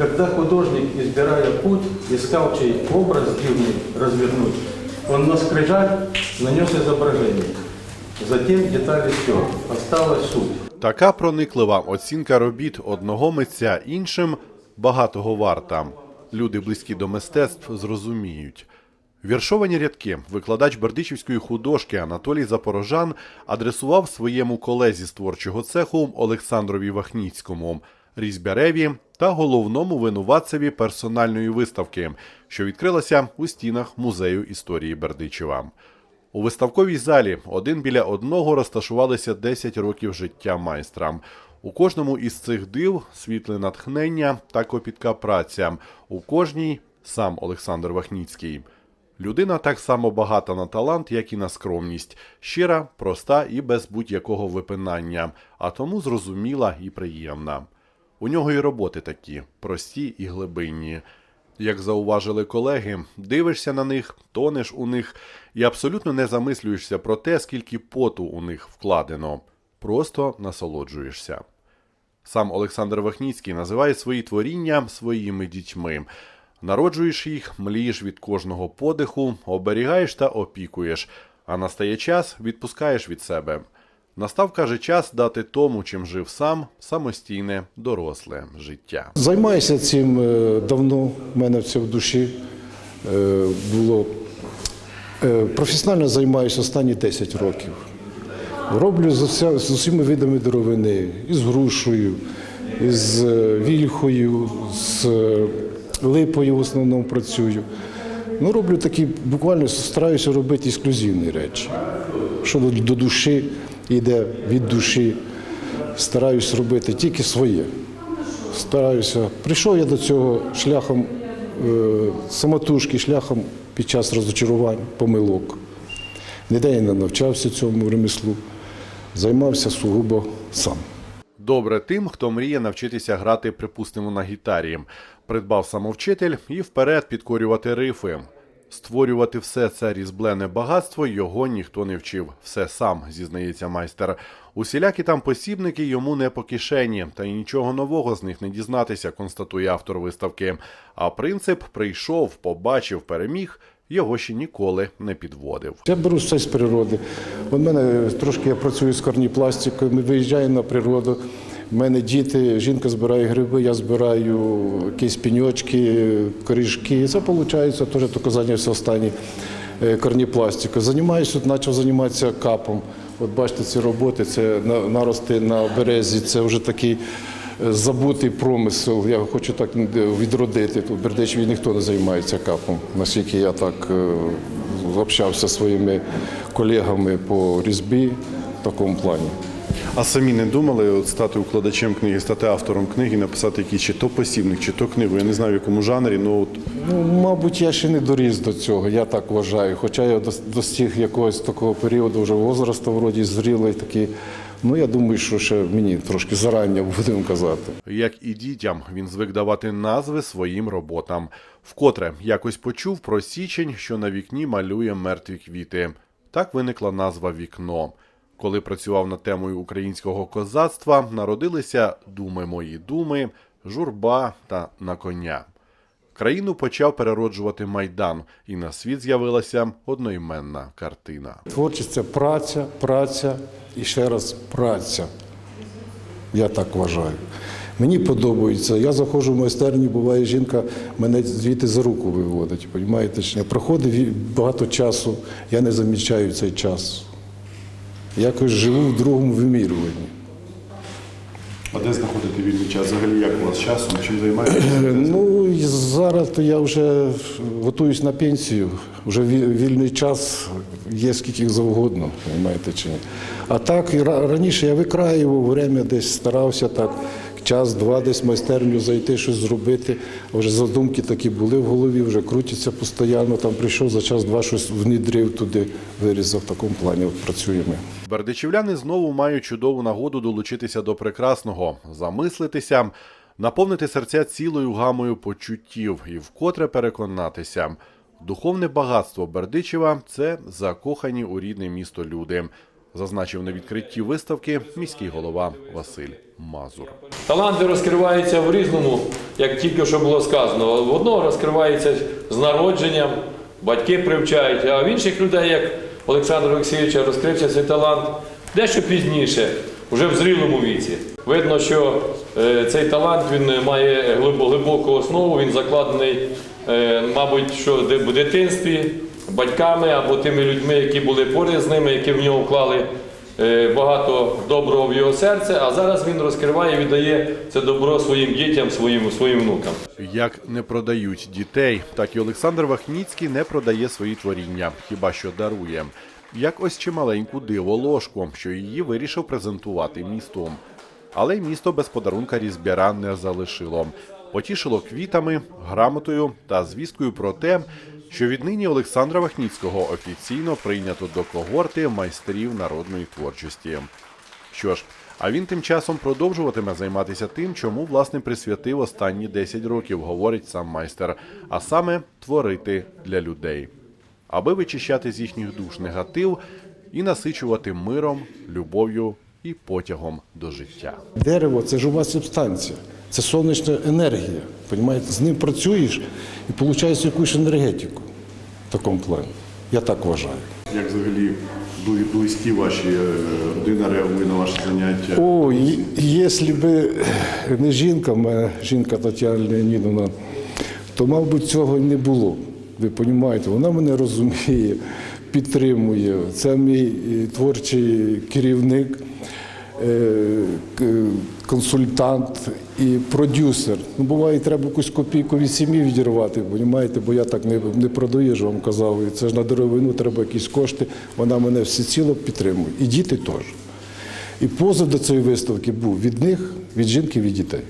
Когда художник, избирая путь, искал чей образ дивный развернуть, он на скрижаль нанес изображение. Затем детали стер. Осталась суть. Така прониклива оцінка робіт одного митця іншим багатого варта. Люди, близькі до мистецтв, зрозуміють. Віршовані рядки викладач бердичівської художки Анатолій Запорожан адресував своєму колезі з творчого цеху Олександрові Вахніцькому, різьбяреві та головному винуватцеві персональної виставки, що відкрилася у стінах музею історії Бердичева. У виставковій залі один біля одного розташувалися 10 років життя майстра. У кожному із цих див світле натхнення та копітка праця. У кожній сам Олександр Вахніцький. Людина так само багата на талант, як і на скромність, щира, проста і без будь-якого випинання, а тому зрозуміла і приємна. У нього і роботи такі прості і глибинні. Як зауважили колеги, дивишся на них, тонеш у них і абсолютно не замислюєшся про те, скільки поту у них вкладено. Просто насолоджуєшся. Сам Олександр Вахніцький називає свої творіння своїми дітьми. Народжуєш їх, млієш від кожного подиху, оберігаєш та опікуєш, а настає час відпускаєш від себе. Настав, каже, час дати тому, чим жив сам, самостійне, доросле життя. Займаюся цим е, давно, в мене це в душі е, було. Е, Професіонально займаюся останні 10 років. Роблю з, усіма видами деревини, із грушею, із вільхою, з липою в основному працюю. Ну, роблю такі, буквально стараюся робити ексклюзивні речі. Що до, до душі йде від душі, стараюсь робити тільки своє стараюся. Прийшов я до цього шляхом е, самотужки, шляхом під час розочарувань, помилок. Ніде я не навчався цьому ремеслу, займався сугубо сам. Добре тим, хто мріє навчитися грати, припустимо, на гітарі. Придбав самовчитель і вперед підкорювати рифи. Створювати все це різблене багатство його ніхто не вчив. Все сам, зізнається майстер. Усілякі там посібники йому не по кишені, та й нічого нового з них не дізнатися, констатує автор виставки. А принцип прийшов, побачив, переміг, його ще ніколи не підводив. Я беру все з природи. У мене трошки я працюю з корніпластикою, ми виїжджаємо на природу. У мене діти, жінка збирає гриби, я збираю якісь пеньочки, корішки. І це виходить теж тільки зайнявся останній е, корніпластикою. Займаюся, почав займатися капом. От бачите, ці роботи, це на- нарости на березі, це вже такий е, забутий промисел. Я хочу так відродити. Тут в Бердичеві ніхто не займається капом, наскільки я так е, общався зі своїми колегами по різьбі в такому плані. А самі не думали от стати укладачем книги, стати автором книги, написати якийсь чи то посібник, чи то книгу. Я не знаю в якому жанрі. Ну от Ну, мабуть, я ще не доріс до цього, я так вважаю. Хоча я дос- достиг якогось такого періоду вже возрасту, вроді зрілий такий. Ну, я думаю, що ще мені трошки зарані будемо казати. Як і дітям, він звик давати назви своїм роботам. Вкотре якось почув про січень, що на вікні малює мертві квіти. Так виникла назва Вікно. Коли працював над темою українського козацтва, народилися думи мої думи, журба та на коня. Країну почав перероджувати майдан, і на світ з'явилася одноіменна картина. Творчість це праця, праця і ще раз праця. Я так вважаю. Мені подобається. Я заходжу в майстерню, буває жінка мене звідти за руку виводить. Понімаєте? чи ні? Проходить багато часу, я не замічаю цей час. Якось живу в другому вимірюванні. А де знаходити вільний час? Взагалі як у вас часом? Чим займаєтеся? Ну і зараз то я вже готуюсь на пенсію. Вже ві- вільний час є скільки завгодно, розумієте чи ні. А так і ра- раніше я викраював время, десь старався так час-два десь майстерню зайти, щось зробити. А вже задумки такі були в голові, вже крутяться постійно. Там прийшов за час-два щось внідрив туди, вирізав в такому плані. Працюємо. Бердичівляни знову мають чудову нагоду долучитися до прекрасного, замислитися, наповнити серця цілою гамою почуттів і вкотре переконатися. Духовне багатство Бердичева це закохані у рідне місто люди. Зазначив на відкритті виставки міський голова Василь Мазур. Таланти розкриваються в різному, як тільки що було сказано. В одного розкривається з народженням, батьки привчають, а в інших людей, як Олександра Олексійовича, розкрився цей талант дещо пізніше, вже в зрілому віці. Видно, що е, цей талант він має глибо- глибоку основу, він закладений, е, мабуть, що в дитинстві батьками або тими людьми, які були поряд з ними, які в нього вклали е, багато доброго в його серце, а зараз він розкриває і віддає це добро своїм дітям, своїм, своїм внукам. Як не продають дітей, так і Олександр Вахніцький не продає свої творіння, хіба що дарує. Як ось чималеньку диво ложку, що її вирішив презентувати містом. Але місто без подарунка різбяра не залишило. Потішило квітами, грамотою та звісткою про те, що віднині Олександра Вахніцького офіційно прийнято до когорти майстрів народної творчості. Що ж, а він тим часом продовжуватиме займатися тим, чому власне присвятив останні 10 років, говорить сам майстер, а саме творити для людей, аби вичищати з їхніх душ негатив і насичувати миром, любов'ю і потягом до життя. Дерево це жива субстанція, це сонячна енергія. Понімаєте? З ним працюєш і отримуєш якусь енергетику в такому плані. Я так вважаю. Як взагалі близькі ваші е, родина реагує на ваші заняття? О, якщо б не жінка, моя жінка Тетяна Леонідовна, то, мабуть, цього не було. Ви розумієте, вона мене розуміє, підтримує. Це мій е, творчий керівник, е, консультант і продюсер. Ну, буває, треба якусь копійку від сім'ї відірвати, розумієте, бо я так не, не продаю, ж вам казав. І це ж на деревину треба якісь кошти. Вона мене всеціло підтримує. І діти теж. І позов до цієї виставки був від них, від жінки, від дітей.